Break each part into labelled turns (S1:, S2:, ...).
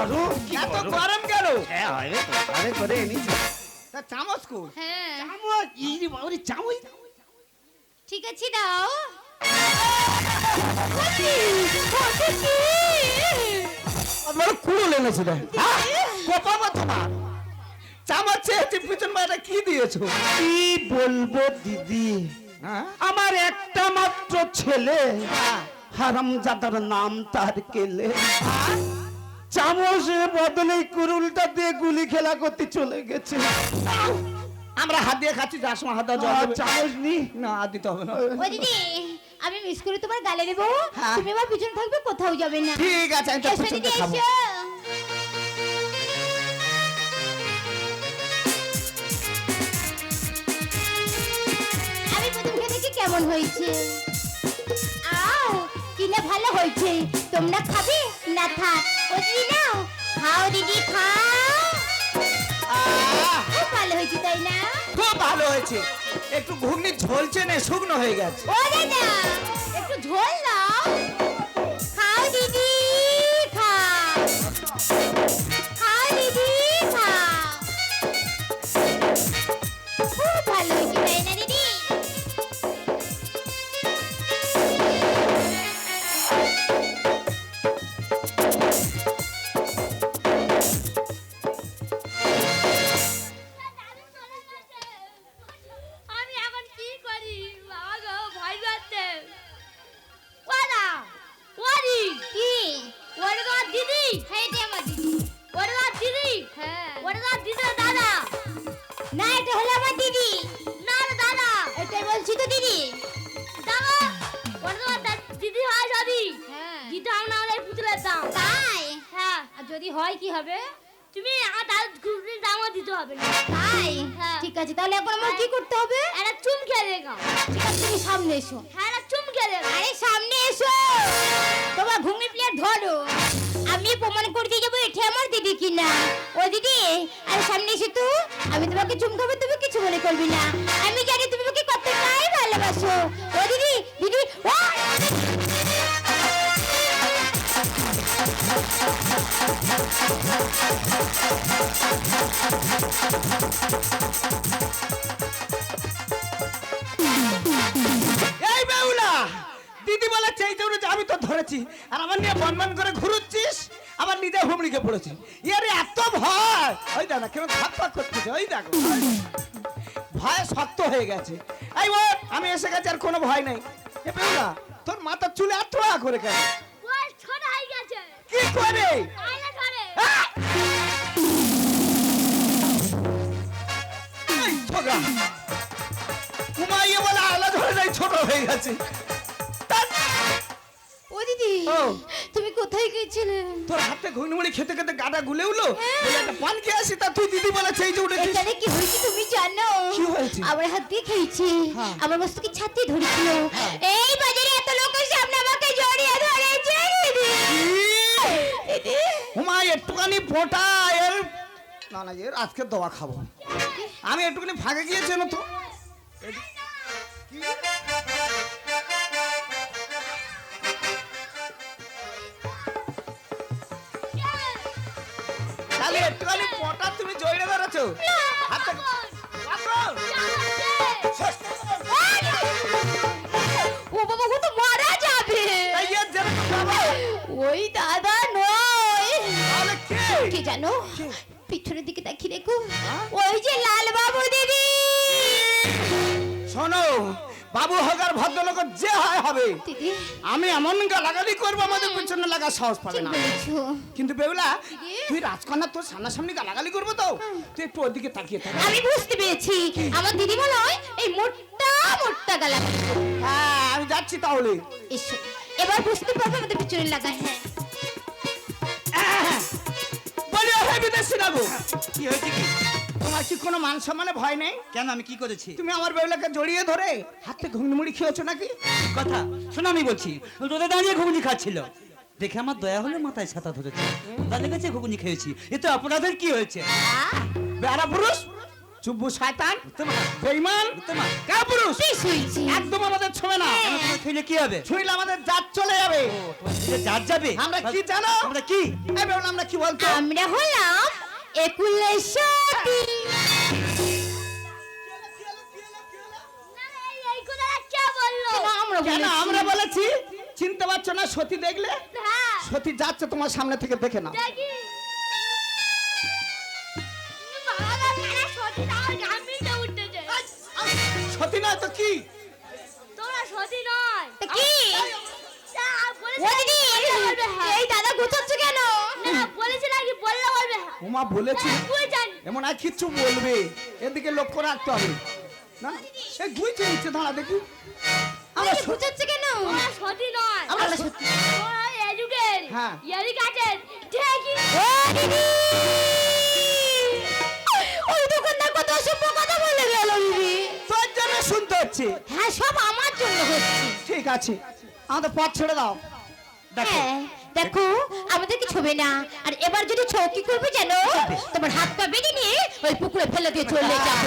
S1: গরম কি
S2: এত
S1: গরম।
S2: গরম কেন?
S1: হ্যাঁ আরে তো, আরে করে এনেছি।
S2: তা চামচ কো
S3: হ্যাঁ।
S1: চামচ? ইরে বাবারে চামচ
S3: ঠিক আছে দাও।
S2: আমার কুড়ো চামচ চেয়েছি পিছন বাইরে কি দিয়েছ?
S1: কি বলব দিদি?
S2: হ্যাঁ?
S1: আমার একটা মাত্র ছেলে। হারামজাদার নাম তার কেলে। চামচের বদলে কুরুলটা দিয়ে গুলি খেলা করতে চলে গেছে।
S2: আমরা হাত দিয়ে খাচ্ছি যার সময় হাত দেওয়া জল
S1: চামচ নি।
S2: না হাত দিতে হবে না।
S3: ও দিদি আমি মিস করে তোমার গালে দেবো।
S2: হ্যাঁ।
S3: তুমি আমার পিছনে থাকবে কোথাও যাবে না।
S2: ঠিক আছে আমি তো
S3: এসো
S2: পিছন
S3: দিদি
S2: খাব
S3: এসো। আমি প্রথম খেয়ে কেমন হয়েছে। আও কি না ভালো হয়েছে। তোমরা খাবে? না থাক। ও দিদি নাও। খাও দিদি খাও। খুব ভালো হয়েছে তাই না?
S2: খুব ভালো হয়েছে। একটু ঘুগনি ঝোলছে না শুকনো হয়ে গেছে।
S3: ও দাদা একটু ঝোল নাও।
S4: যদি
S3: হয় কি হবে?
S4: তুমি আমার দাদা ঘুগনির দামও দিতে হবে না।
S3: তাই?
S4: হ্যাঁ।
S3: ঠিক আছে তাহলে এখন আমার কি করতে হবে?
S4: একটা চুম খেয়ে দেখাও
S3: ঠিক আছে তুমি সামনে এসো।
S4: হ্যাঁ একটা চুম খেয়ে দেখাও
S3: আরে সামনে এসো! তোমার ঘুগনি প্লেট ধরো। আমি প্রমাণ করে দিয়ে যাব এটা আমার দিদি কিনা। ও দিদি আরে সামনে এসে তো। আমি তোমাকে চুম খাব তুমি কিছু মনে করবি না। আমি জানি তুমি আমাকে কতটাই ভালোবাসো। ও দিদি দিদি ও!
S2: আমি আমার নিয়ে বনবন করে ঘুরুচ্ছিস, আবার নিজে হুমড়িকে পড়েছি। ইয়ারে এত ভয়! ওই দাদা কেন ওই দেখো। ভয় শক্ত হয়ে গেছে। এই আমি এসে গেছি, আর কোনো ভয় নাই। এ বেউলা, তোর মাথার চুলে এত করে কেন? কি করে?
S4: আইলে করে
S2: আহ! এই ছোকরা ঘুমাইয়ে বলে আলা ধরে নাই ছোট হয়ে গেছে।
S3: ও দিদি
S2: ও।
S3: তুমি কোথায় গিয়েছিলে
S2: তোর হাতে ঘুগনিমুড়ি খেতে খেতে গাটা গুলে উলো একটা পান খেয়ে আসি তা তুই দিদি বলে সেই যে উঠেছিস।
S3: এখানে কি হয়েছে তুমি জানো?
S2: কি হয়েছে?
S3: আমার হাত দিয়ে খেয়েছি।
S2: হ্যাঁ।
S3: আমার মস্তকে ছাতি ধরেছিল। এই বাজারে
S2: একটুখানি ফোটা এর না না এর আজকে দোয়া খাব আমি একটুখানি ফাঁকে গিয়েছি না তো তাহলে একটুখানি ফোটা তুমি জড়িয়ে ধরেছো হাতে পাথর।
S3: ও বাবা ও তো মারা যাবে
S2: এই এর যেরকম বাবা,
S3: ওই?
S2: কে
S3: জানো? পিছনের দিকে তাকিয়ে দেখো। ওই যে লাল বাবু দিদি!
S2: শোনো বাবু হোক আর ভদ্রলোক যে হয় হবে। আমি এমন গালাগালি করব আমাদের পিছনে লাগা সাহস পাবে না। কিন্তু বেউলা তুই রাজকন্যা তোর সামনাসামনি গালাগালি করব তো? তুই একটু ওদিকে তাকিয়ে থাক।
S3: আমি বুঝতে পেরেছি। আমার দিদিমা নয় এই মোটা মোটা গালা
S2: হ্যাঁ আমি যাচ্ছি তাহলে।
S3: এসো। এবার বুঝতে পারবে আমাদের পিছনে লাগা হ্যাঁ।
S1: কি হয়েছে কি?
S2: তোমার কি কোনো মান সম্মানে ভয় নেই?
S1: কেন আমি কি করেছি?
S2: তুমি আমার বেউলাকে জড়িয়ে ধরে হাতে ঘুমড়ি খেয়েছো নাকি?
S1: কথা? শোনো আমি বলছি রোদে দাঁড়িয়ে ঘুগনি খাচ্ছিল। দেখে আমার দয়া হলে মাথায় ছাতা ধরেছে। তাদের কাছে ঘুগনি খেয়েছি। এতে অপরাধের কি হয়েছে?
S2: বেড়া পুরুষ চুব্বু শয়তান
S1: উত্তমা।
S2: বেইমান
S1: উত্তমা।
S2: কা পুরুষ
S3: বেশ হয়েছে।
S2: একদম আমাদের ছবে না।
S3: হ্যাঁ।
S1: কি হবে?
S2: ছুঁইলে আমাদের জাত চলে যাবে।
S1: যার যাবে?
S2: আমরা কি জানো?
S1: আমরা কি?
S2: আমরা কি বলতো?
S3: আমরা হলাম সতী? কেন আমরা বলেছি?
S2: চিনতে পারছ না সতী দেখলে?
S4: হ্যাঁ,
S2: সতী যাচ্ছে তোমার সামনে থেকে দেখে নাও।
S4: সতী
S2: নয় তো কি
S4: তোরা সতী নয়।
S3: কি
S4: বলেছে হ্যাঁ।
S3: এই দাদা গুছাচ্ছে কেন
S4: বলেছে নাকি বললে বলবে হ্যাঁ।
S2: উমা বলেছি
S4: তা তুই জানি।
S2: এমন আর কিচ্ছু বলবে এদিকে লক্ষ্য রাখতে হবে না দুই চেয়েছে দাঁড়া দেখি আমরা
S3: এই কেন
S4: তোরা সতী নয়।
S2: আমরা সতী। হ্যাঁ।
S4: ইয়ারি গাছের
S3: ও দিদি ওই দোকানদার কত অসভ্য কথা বলে গেল দিদি
S2: হচ্ছে।
S3: হ্যাঁ সব আমার জন্য হচ্ছে।
S2: ঠিক আছে। আমাদের পথ ছেড়ে দাও।
S1: দেখো।
S3: হ্যাঁ দেখো আমাদেরকে ছবে না। আর এবার যদি ছৌ কি করবে জানো তোমার হাত পা বেঁধে নিয়ে ওই পুকুরে ফেলে দিয়ে চলে যাব।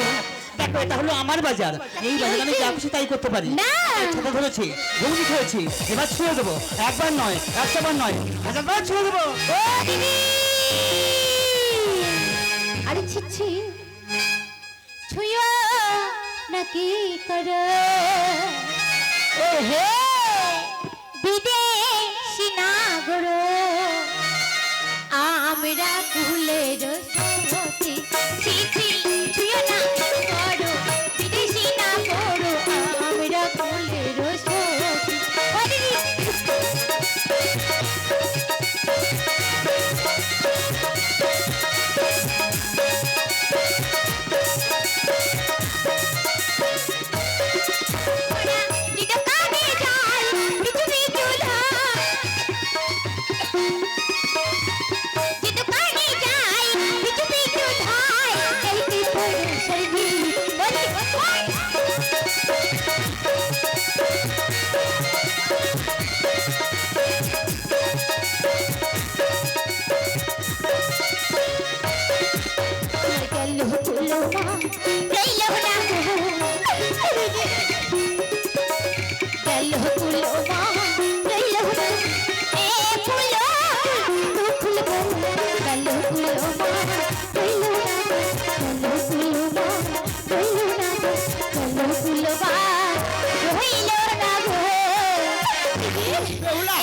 S1: দেখো এটা হলো আমার বাজার। এই বাজারে আমি যা খুশি তাই করতে পারি।
S3: না।
S1: ছাতা ধরেছি ঘুমটি খেয়েছি এবার ছুঁয়ে দেবো। একবার নয় একশো বার নয়। হাজারবার ছুঁয়ে দেবো।
S3: ও দিদি! আরে ছিচ্ছি ছুঁয়ো। নাকি করো ও হে বিদেশি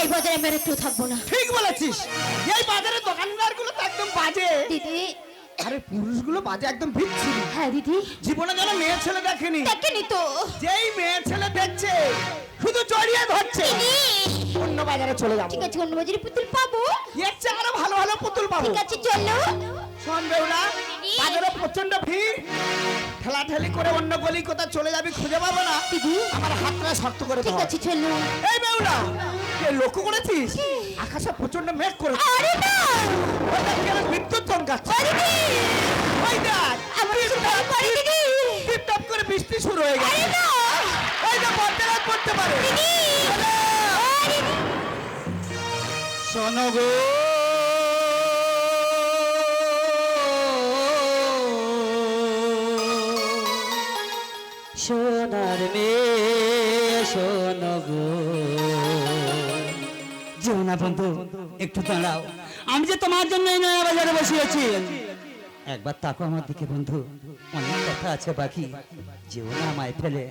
S3: এই বাজারে আমি আর থাকব না।
S2: ঠিক বলেছিস। এই বাজারে দোকানদারগুলো একদম বাজে।
S3: দিদি
S2: আরে পুরুষগুলো বাজে একদম বিচ্ছিরি
S3: হ্যাঁ দিদি।
S2: জীবনে যেন মেয়ে ছেলে দেখেনি।
S3: দেখেনি তো।
S2: যেই মেয়ে ছেলে দেখছে শুধু চড়িয়ে ধরছে।
S3: দিদি।
S2: অন্য বাজারে চলে যাব।
S3: ঠিক আছে অন্য বাজারে পুতুল পাবো।
S2: এর চেয়ে আরও ভালো ভালো পুতুল পাবো।
S3: ঠিক আছে চলো।
S2: শোন বেউলা বাজারে প্রচণ্ড ভিড়। ঠেলা ঠেলি করে অন্য গলি কোথায় চলে যাবি খুঁজে পাবো না।
S3: দিদি।
S2: আমার হাতটা শক্ত করে
S3: ঠিক আছে চলো।
S2: এই বেউলা কে লক্ষ্য করেছিস? আকাশে প্রচণ্ড মেঘ করে
S3: আরে না!
S2: বিদ্যুৎ চমকাচ্ছে?
S3: আরে দিদি
S2: ওই দেখ
S3: আমার ভয় করে দিদি
S2: টিপ টপ করে বৃষ্টি শুরু হয়ে গেছে।
S3: আরে না!
S2: ওই যে বজ্রপাত পড়তে পারে।
S3: দিদি! আরে
S1: শোনো গো। যেও না বন্ধু, একটু দাঁড়াও। আমি যে তোমার জন্য এই নয়া বাজারে বসিয়েছি একবার তাকো আমার দিকে, বন্ধু। অনেক কথা আছে বাকি। যেও না আমায় ফেলে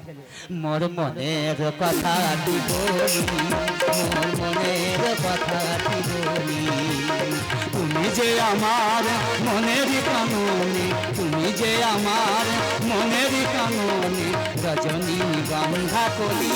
S1: মোর মনের কথা বলি মনের বলি তুমি যে আমার মনের কাননি তুমি যে আমার মনের কাননি রজনী গন্ধা কলি।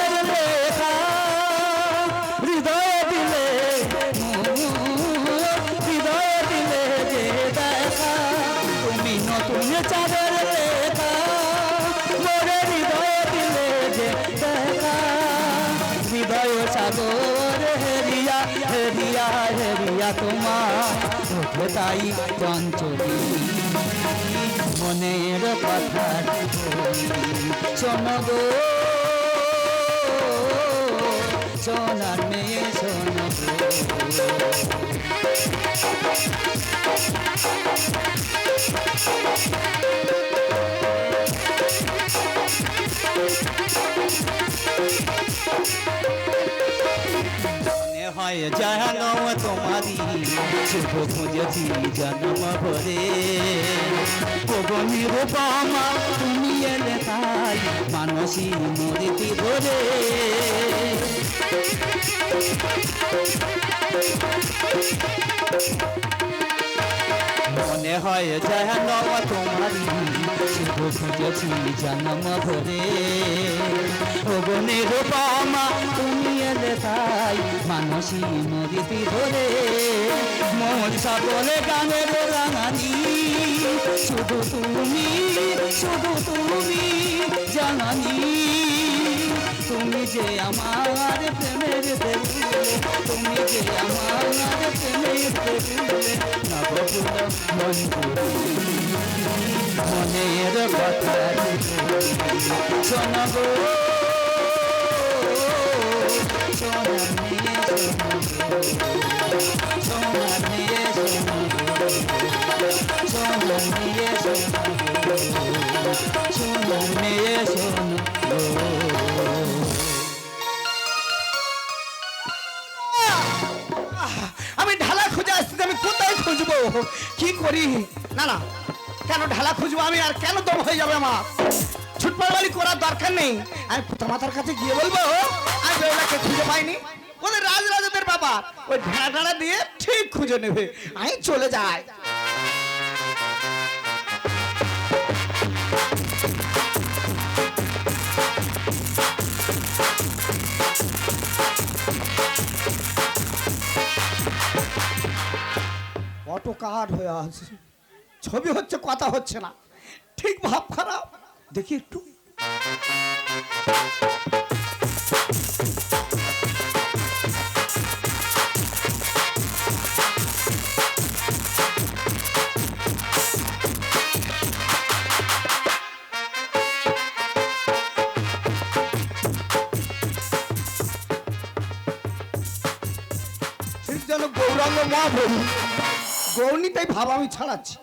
S1: তাই চঞ্চলি মনের কথা শোনো গো। সোনার মেয়ে শোনো হয় জানো তোমারি, শুভ খুঁজেছি জন্ম ভরে। কবনির বামা তুমি এলে তাই মানসী মরিতি ভরে। মনে হয় জানো তোমারি শুভ খুঁজেছি জন্ম ভরে অবনের বামা তুমি এলে তাই মানসী নদীতি ধরে মোর সকলে গানের রাঙানি শুধু তুমি শুধু তুমি জানানি তুমি যে আমার প্রেমের তুমি যে আমার প্রেমের নবকুল মঞ্জুরি মনের কথা। শোনব।
S2: আমি ঢালা খুঁজে আসছি আমি কোথায় খুঁজবো? কি করি? না না। কেন ঢালা খুঁজবো আমি? আর কেন দম হয়ে যাবে আমার? ছুটপাড়ালি করার দরকার নেই। আমি মাতার কাছে গিয়ে বলব, আমি বেউলাকে খুঁজে পাইনি। ওদের রাজ রাজাদের বাবা ওই ঢাড়া ঢাড়া দিয়ে ঠিক খুঁজে নেবে। আমি চলে যাই। অটো কার্ড হয়ে আছে? ছবি হচ্ছে, কথা হচ্ছে না। ঠিক ভাব খারাপ। দেখি একটু। যেন গৌরাঙ্গ মহাপ্রভু। গৌরী তাই ভাব আমি ছাড়াচ্ছি।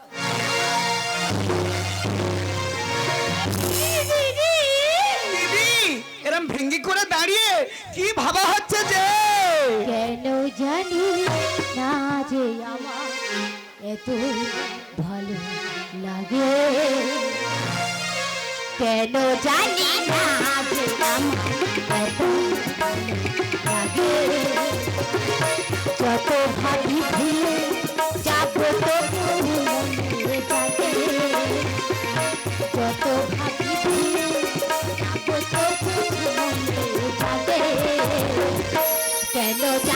S2: কি ভাবা হচ্ছে যে?
S3: কেন জানি না যে আমার এত ভালো লাগে। কেন জানি না যে আমার এত লাগে। যত ভাবি কেন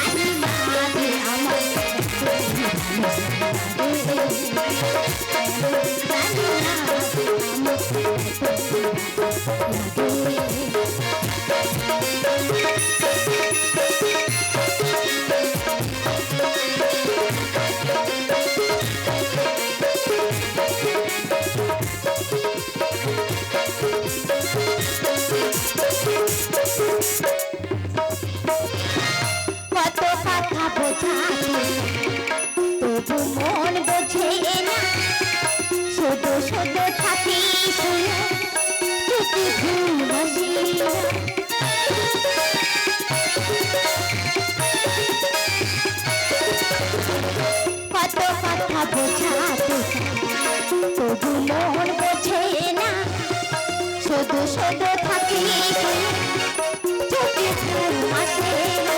S3: তবু মন বোঝে না শুধু শুধু থাকি চোখে ঘুম না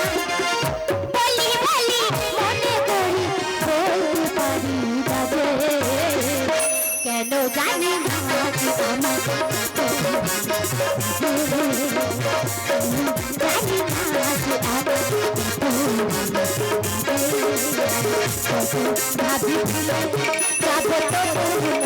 S3: ভাবি ভুলে যাব তো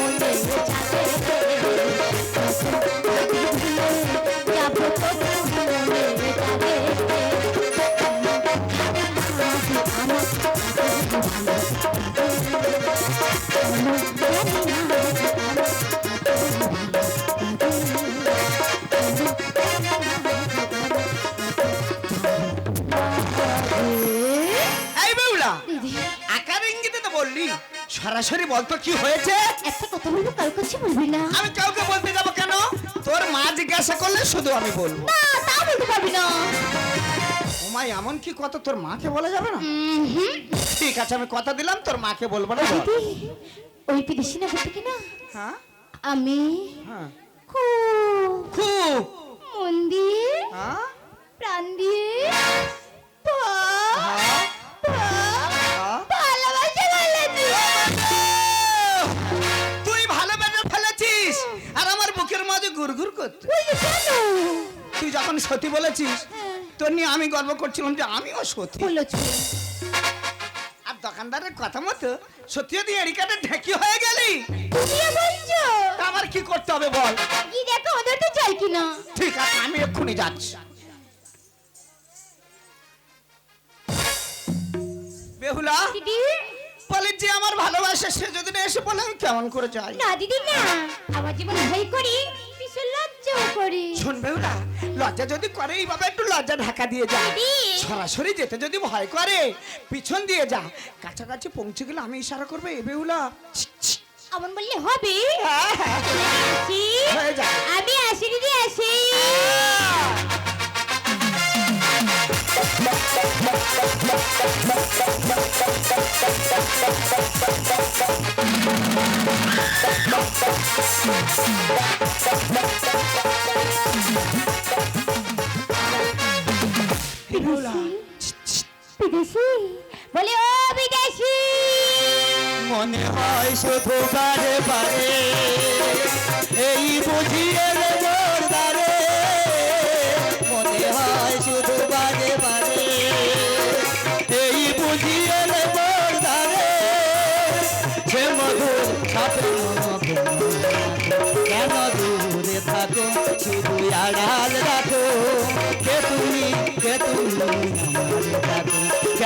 S2: সরাসরি বলতো কি হয়েছে?
S3: একটা কথা বলব কারও কাছে বলবি না।
S2: আমি কাউকে বলতে যাব কেন? তোর মা জিজ্ঞাসা করলে শুধু আমি বলব।
S3: না তা বলতে পারবি না।
S2: ওমাই এমন কি কথা? তোর মাকে বলা যাবে না। ঠিক আছে আমি কথা দিলাম তোর মাকে বলব না।
S3: ওই বিদেশি না বলতে কি না?
S2: হ্যাঁ?
S3: আমি
S2: হ্যাঁ।
S3: খুব
S2: খুব
S3: মন দিয়ে
S2: হ্যাঁ?
S3: প্রাণ দিয়ে
S2: মাঝে গুড়গুড় করতে। তুই যখন সতী বলেছিস তোর নিয়ে আমি গর্ব করছিলাম যে আমিও সতী।
S3: বলেছ
S2: আর দোকানদারের কথা মতো সত্যিও তুই এরিকাতে ঢেকি হয়ে গেলি। আমার কি করতে হবে বল।
S3: কি দেখো ওদের তো চাই কিনা।
S2: ঠিক আছে আমি এক্ষুনি যাচ্ছি। বেহুলা বলে যে আমার ভালোবাসা সে যদি না এসে বলে আমি কেমন করে যাই?
S3: না দিদি না। আমার জীবন ভয় করি। লজ্জাও করি।
S2: শোন বেহুলা লজ্জা যদি করে এইভাবে একটু লজ্জা ঢাকা দিয়ে যা। সরাসরি যেতে যদি ভয় করে পিছন দিয়ে যা। কাছাকাছি পৌঁছে গেলে আমি ইশারা করব এ বেহুলা।
S3: আমন বললে হবে?
S2: হ্যাঁ, হ্যাঁ। হয়ে যা।
S3: আমি আসি দিদি আসি। বিদেশি বলে ও বিদেশি
S1: মনে হয় শুধু বারে। বারে এই বুঝিয়ে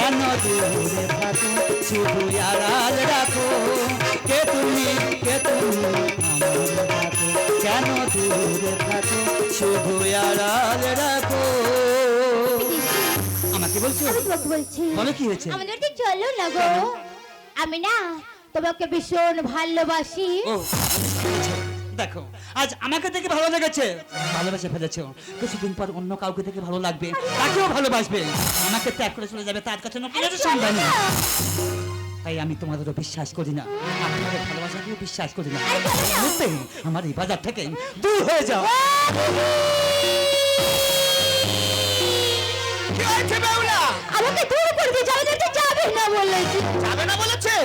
S1: কেন দূরে থাকো শুধু আড়াল রাখো কে তুমি কে তুমি আমার কেন দূরে থাকো শুধু আড়াল রাখো আমাকে বলছো।
S3: বলছি
S1: বলো কি হয়েছে?
S3: আমাদের তো চলো না গো। আমি না তোমাকে ভীষণ ভালোবাসি।
S1: ও দেখো আজ আমাকে দেখে ভালো লেগেছে। ভালোবেসে ফেলেছ। কিছুদিন পর অন্য কাউকে দেখে ভালো লাগবে তাকেও ভালোবাসবে। আমাকে ত্যাগ করে চলে যাবে তার কাছে
S3: না।
S1: তাই আমি তোমাদেরও বিশ্বাস করি না। আপনাদের ভালোবাসাকেও বিশ্বাস করি না। আমার এই বাজার থেকে দূর হয়ে যাও।
S3: আমাকে দূর করে দিয়ে যাবে তো যাবে না বলেছি।
S2: যাবে না বলেছে?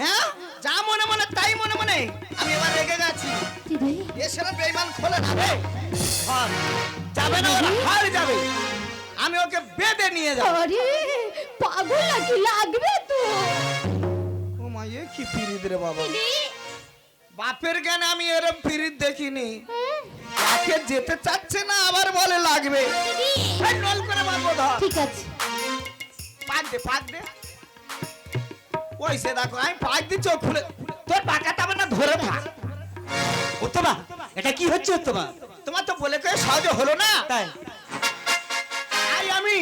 S2: হ্যাঁ? যা মনে মনে তাই মনে মনে। আমি এবার রেগে গেছি।
S3: দিদি
S2: বেইমান খোলে না। রে হার। যাবে না ওরা হার যাবে। আমি ওকে বেঁধে নিয়ে যাব।
S3: আরে পাগল নাকি? লাগবে তো।
S2: ও মা এ কি পিরিত রে বাবা? বাপের জ্ঞান আমি এরম পিরিত দেখিনি। তাকে যেতে চাচ্ছে না আবার বলে লাগবে। নল করে মারবো ধর।
S3: ঠিক আছে।
S2: পাক দে পাক দে। ওই সে দেখো আমি পাক দিচ্ছি খুলে তোর পাকাটা আমার না ধরে
S1: উত্তমা এটা কি হচ্ছে উত্তমা?
S2: তোমার তো বলে কয়ে সহজে হলো না।
S1: তাই।
S2: তাই আমি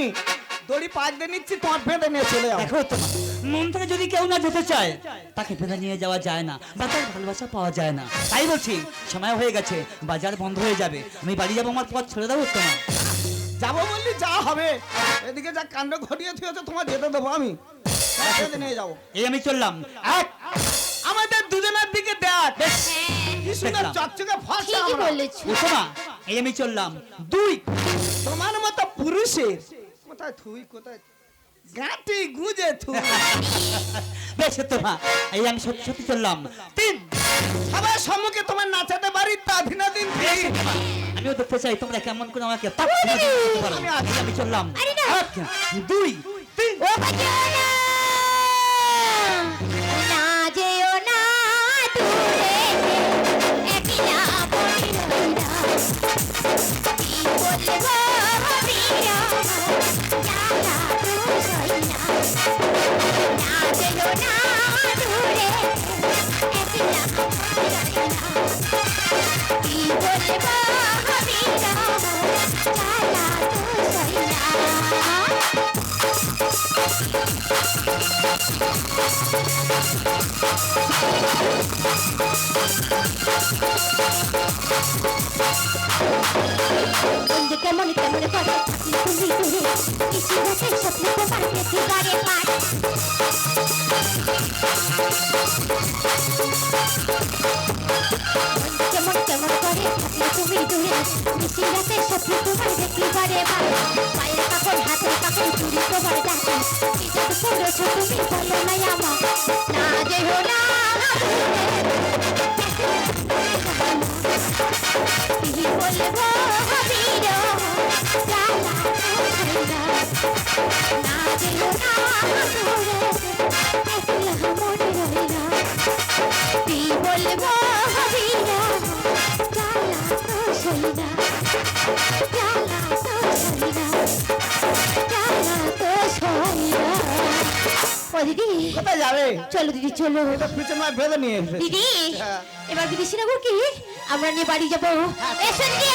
S2: দড়ি পাক দিয়ে নিচ্ছি তোমার বেঁধে নিয়ে চলে যাও।
S1: দেখো উত্তমা মন থেকে যদি কেউ না যেতে চায় তাকে বেঁধে নিয়ে যাওয়া যায় না বা তার ভালোবাসা পাওয়া যায় না। তাই বলছি সময় হয়ে গেছে বাজার বন্ধ হয়ে যাবে। আমি বাড়ি যাব আমার পথ ছেড়ে দাও উত্তমা।
S2: যাব বললি যা হবে। এদিকে যা কাণ্ড ঘটিয়ে থুয়েছে তোমার যেতে দেবো আমি। বেঁধে নিয়ে যাব।
S1: এই আমি চললাম। এক।
S2: আমাদের দুজনের দিকে দেখ। কি চকচকে ফসা
S3: ঠিকই
S2: আমরা।
S3: বলেছ।
S1: উত্তমা এই আমি চললাম। দুই
S2: তোমার মতো পুরুষের কোথায় থুই কোথায় গাঁটি গুজে থুই।
S1: বেশ উত্তমা এই আমি সত্যি সত্যি চললাম। তিন
S2: সবার সম্মুখে তোমার নাচাতে পারি তা দিনাদিন
S1: বেশ আমিও দেখতে চাই তোমরা কেমন করে আমাকে তাপ দিতে পারো।
S2: আমি
S1: এই আমি চললাম।
S3: আরে না।
S1: এক, দুই তিন।
S3: ও বাজো না না। কেমন কেমন করে থাকলে তুমি দূরে কিছু রাতে স্বপ্ন তোমার পেতে কেমন কেমন করে থাকলে তুমি দূরে কিছু রাতে স্বপ্ন তোমার দেখি বারে বার পায়ের কাপড় হাতের কাপড় চুরি তোমার ডাকে জাদু করেছ তুমি বলো না আমার না যেও না বলব হাবির না যেও না বলব ও দিদি
S2: কোথায় যাবে?
S3: চলো দিদি চলো।
S2: এটা পিছনে বেঁধে নিয়ে এসে
S3: দিদি
S2: হ্যাঁ।
S3: এবার বিদেশি সিনাগুর কি? আমরা নিয়ে বাড়ি যাব। এসো দিদি